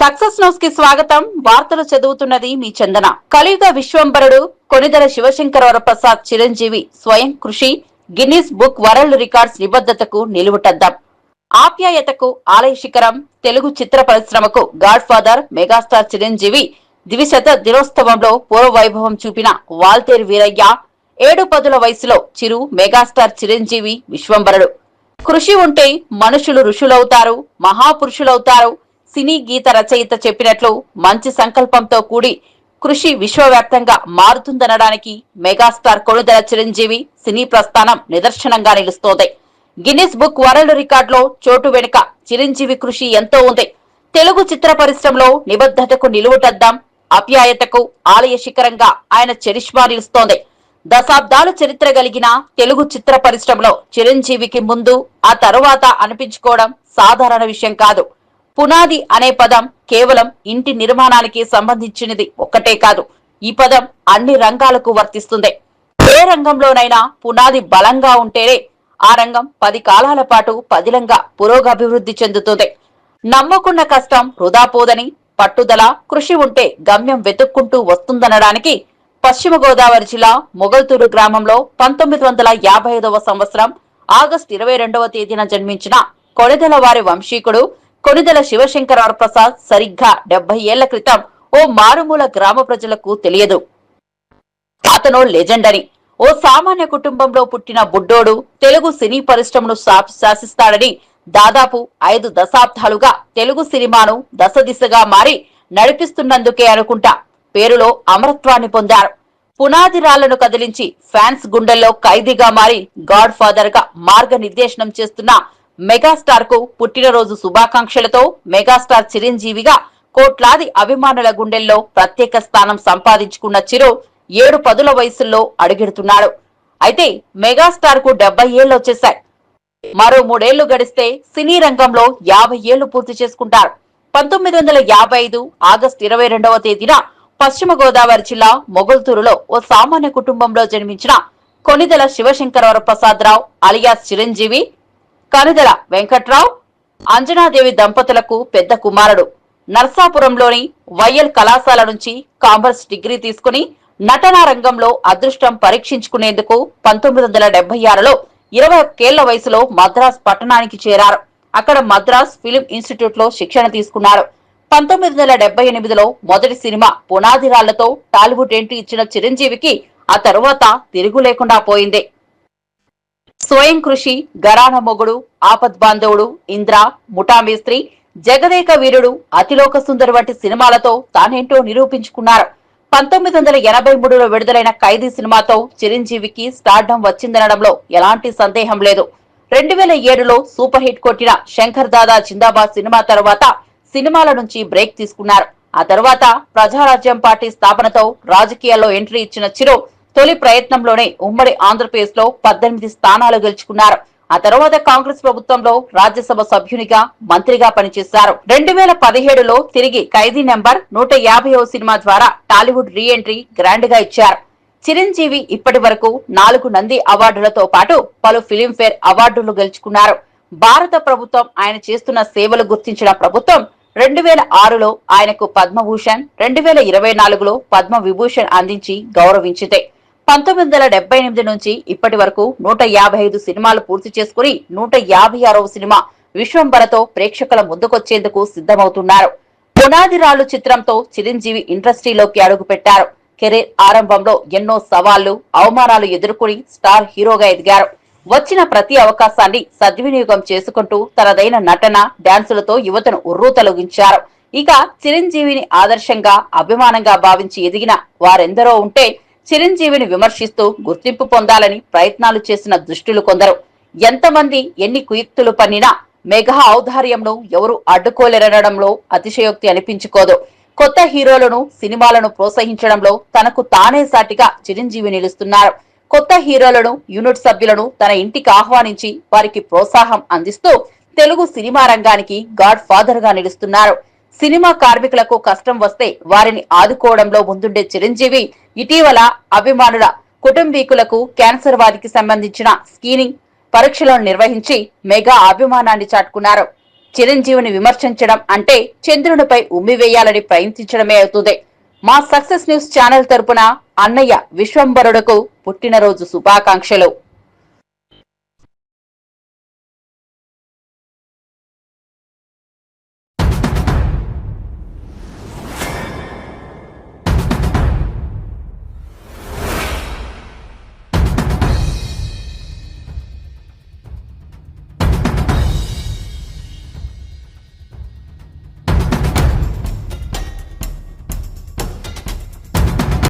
Success న్యూస్కి స్వాగతం. వార్తలు చదువుతున్నది మీ చందన. కలియుగ విశ్వంబరుడు కొనిదల శివశంకర వరప్రసాద్ చిరంజీవి స్వయం కృషి గిన్నిస్ బుక్ వరల్డ్ రికార్డ్స్ నిబద్ధతకు నిలువుటద్దాం. ఆప్యాయతకు ఆలయ శిఖరం తెలుగు చిత్ర పరిశ్రమకు గాడ్ ఫాదర్ మెగాస్టార్ చిరంజీవి ద్విశత దినోత్సవంలో పూర్వ వైభవం చూపిన వాల్తేరు వీరయ్య ఏడు పదుల వయసులో చిరు మెగాస్టార్ చిరంజీవి విశ్వంబరుడు కృషి ఉంటే మనుషులు ఋషులవుతారు మహాపురుషులవుతారు సినీ గీత రచయిత చెప్పినట్లు మంచి సంకల్పంతో కూడి కృషి విశ్వవ్యాప్తంగా మారుతుందనడానికి మెగాస్టార్ కొణిదెల చిరంజీవి సినీ ప్రస్థానం నిదర్శనంగా నిలుస్తోంది. గిన్నిస్ బుక్ వరల్డ్ రికార్డులో చోటు వెనుక చిరంజీవి కృషి ఎంతో ఉంది. తెలుగు చిత్ర పరిశ్రమలో నిబద్ధతకు నిలువుటద్దాం అప్యాయతకు ఆలయ శిఖరంగా ఆయన చరిష్మా నిలుస్తోంది. దశాబ్దాల చరిత్ర కలిగిన తెలుగు చిత్ర పరిశ్రమలో చిరంజీవికి ముందు ఆ తరువాత అనిపించుకోవడం సాధారణ విషయం కాదు. పునాది అనే పదం కేవలం ఇంటి నిర్మాణానికి సంబంధించినది ఒక్కటే కాదు. ఈ పదం అన్ని రంగాలకు వర్తిస్తుంది. ఏ రంగంలోనైనా పునాది బలంగా ఉంటేనే ఆ రంగం పది కాలాల పాటు పదిలంగా పురోగభివృద్ధి చెందుతుంది. నమ్మకున్న కష్టం వృధా పోదని పట్టుదల కృషి ఉంటే గమ్యం వెతుక్కుంటూ వస్తుందనడానికి పశ్చిమ గోదావరి జిల్లా మొగల్తూరు గ్రామంలో పంతొమ్మిది వందల యాభై ఐదవ సంవత్సరం ఆగస్టు ఇరవై రెండవ తేదీన జన్మించిన కొడెదల వారి వంశీకుడు కొణిదెల శివశంకర ప్రసాద్ సరిగ్గా డెబ్బై ఏళ్ళ క్రితం ఓ మారుమూల గ్రామ ప్రజలకు తెలియదు. అతను లెజెండ్ అని ఓ సామాన్య కుటుంబంలో పుట్టిన బుడ్డోడు తెలుగు సినీ పరిశ్రమను శా- శాసిస్తాడని దాదాపు ఐదు దశాబ్దాలుగా తెలుగు సినిమాను దశ దిశగా మారి నడిపిస్తున్నందుకే అనుకుంటా పేరులో అమరత్వాన్ని పొందారు. పునాది రాళ్ళను కదిలించి ఫ్యాన్స్ గుండెల్లో ఖైదీగా మారి గాడ్ ఫాదర్గా మార్గనిర్దేశనం చేస్తున్న మెగాస్టార్కు పుట్టినరోజు శుభాకాంక్షలతో మెగాస్టార్ చిరంజీవిగా కోట్లాది అభిమానుల గుండెల్లో ప్రత్యేక స్థానం సంపాదించుకున్న చిరు ఏడు పదుల వయసుల్లో అడుగెడుతున్నాడు. అయితే మెగాస్టార్కు డెబ్బై ఏళ్ళు వచ్చేశాయి. మరో మూడేళ్ళు గడిస్తే సినీ రంగంలో యాభై ఏళ్ళు పూర్తి చేసుకుంటారు. పంతొమ్మిది వందల యాభై ఐదు ఆగస్టు ఇరవై రెండవ తేదీన పశ్చిమ గోదావరి జిల్లా మొగల్తూరులో ఓ సామాన్య కుటుంబంలో జన్మించిన కొనిదల శివశంకరవర ప్రసాద్ రావు అలియాస్ చిరంజీవి కనుదల వెంకట్రావు అంజనాదేవి దంపతులకు పెద్ద కుమారుడు. నర్సాపురంలోని వైఎల్ కళాశాల నుంచి కామర్స్ డిగ్రీ తీసుకుని నటనా రంగంలో అదృష్టం పరీక్షించుకునేందుకు పంతొమ్మిది వందల డెబ్బై ఆరులో ఇరవై ఒక్కేళ్ళ వయసులో మద్రాస్ పట్టణానికి చేరారు. అక్కడ మద్రాస్ ఫిలిం ఇన్స్టిట్యూట్లో శిక్షణ తీసుకున్నారు. పంతొమ్మిది వందల డెబ్బై ఎనిమిదిలో మొదటి సినిమా పునాది రాళ్ళతో టాలీవుడ్ ఎంట్రీ ఇచ్చిన చిరంజీవికి ఆ తరువాత తిరుగు లేకుండా పోయింది. స్వయం కృషి గరాన మొగుడు ఆపద్ బాంధవుడు ఇంద్ర ముఠామేస్త్రి జగదేక వీరుడు అతిలోక సుందర్ వంటి సినిమాలతో తానేంటో నిరూపించుకున్నారు. పంతొమ్మిది వందల ఎనభై మూడులో విడుదలైన ఖైదీ సినిమాతో చిరంజీవికి స్టార్డమ్ వచ్చిందనడంలో ఎలాంటి సందేహం లేదు. రెండు వేల ఏడులో సూపర్ హిట్ కొట్టిన శంకర్ దాదా జిందాబాద్ సినిమా తర్వాత సినిమాల నుంచి బ్రేక్ తీసుకున్నారు. ఆ తర్వాత ప్రజారాజ్యం పార్టీ స్థాపనతో రాజకీయాల్లో ఎంట్రీ ఇచ్చిన చిరు తొలి ప్రయత్నంలోనే ఉమ్మడి ఆంధ్రప్రదేశ్లో పద్దెనిమిది స్థానాలు గెలుచుకున్నారు. ఆ తర్వాత కాంగ్రెస్ ప్రభుత్వంలో రాజ్యసభ సభ్యునిగా మంత్రిగా పనిచేశారు. రెండు వేల పదిహేడులో తిరిగి ఖైదీ నెంబర్ నూట యాభైవ సినిమా ద్వారా టాలీవుడ్ రీ ఎంట్రీ గ్రాండ్గా ఇచ్చారు. చిరంజీవి ఇప్పటి వరకు నాలుగు నంది అవార్డులతో పాటు పలు ఫిలింఫేర్ అవార్డులు గెలుచుకున్నారు. భారత ప్రభుత్వం ఆయన చేస్తున్న సేవలు గుర్తించిన ప్రభుత్వం రెండు వేల ఆరులో ఆయనకు పద్మభూషణ్ రెండు వేల ఇరవై నాలుగులో పద్మ విభూషణ్ అందించి గౌరవించింది. పంతొమ్మిది వందల డెబ్బై ఎనిమిది నుంచి ఇప్పటి వరకు నూట యాభై ఐదు సినిమాలు పూర్తి చేసుకుని నూట యాభై ఆరవ సినిమా విశ్వంబరతో ప్రేక్షకుల ముందుకొచ్చేందుకు సిద్ధమవుతున్నారు. పునాది రాళ్ళు చిత్రంతో చిరంజీవి ఇండస్ట్రీలోకి అడుగుపెట్టారు. కెరీర్ ఆరంభంలో ఎన్నో సవాళ్ళు అవమానాలు ఎదుర్కొని స్టార్ హీరోగా ఎదిగారు. వచ్చిన ప్రతి అవకాశాన్ని సద్వినియోగం చేసుకుంటూ తనదైన నటన డాన్సులతో యువతను ఉర్రూతలొగించారు ఇక చిరంజీవిని ఆదర్శంగా అభిమానంగా భావించి ఎదిగిన వారెందరో ఉంటే చిరంజీవిని విమర్శిస్తూ గుర్తింపు పొందాలని ప్రయత్నాలు చేసిన దుష్టులు కొందరు. ఎంతమంది ఎన్ని కుయుక్తులు పన్నినా మెగా ఔదార్యంను ఎవరు అడ్డుకోలేరనడంలో అతిశయోక్తి అనిపించుకోదు. కొత్త హీరోలను సినిమాలను ప్రోత్సహించడంలో తనకు తానే సాటిగా చిరంజీవి నిలుస్తున్నారు. కొత్త హీరోలను యూనిట్ సభ్యులను తన ఇంటికి ఆహ్వానించి వారికి ప్రోత్సాహం అందిస్తూ తెలుగు సినిమా రంగానికి గాడ్ ఫాదర్గా నిలుస్తున్నారు. సినిమా కార్మికులకు కష్టం వస్తే వారిని ఆదుకోవడంలో ముందుండే చిరంజీవి ఇటీవల అభిమానుల కుటుంబీకులకు క్యాన్సర్ వారికి సంబంధించిన స్క్రీనింగ్ పరీక్షలను నిర్వహించి మెగా అభిమానాన్ని చాటుకున్నారు. చిరంజీవిని విమర్శించడం అంటే చంద్రునిపై ఉమ్మివేయాలని ప్రయత్నించడమే అవుతుంది. మా సక్సెస్ న్యూస్ ఛానల్ తరపున అన్నయ్య విశ్వంబరుడుకు పుట్టినరోజు శుభాకాంక్షలు.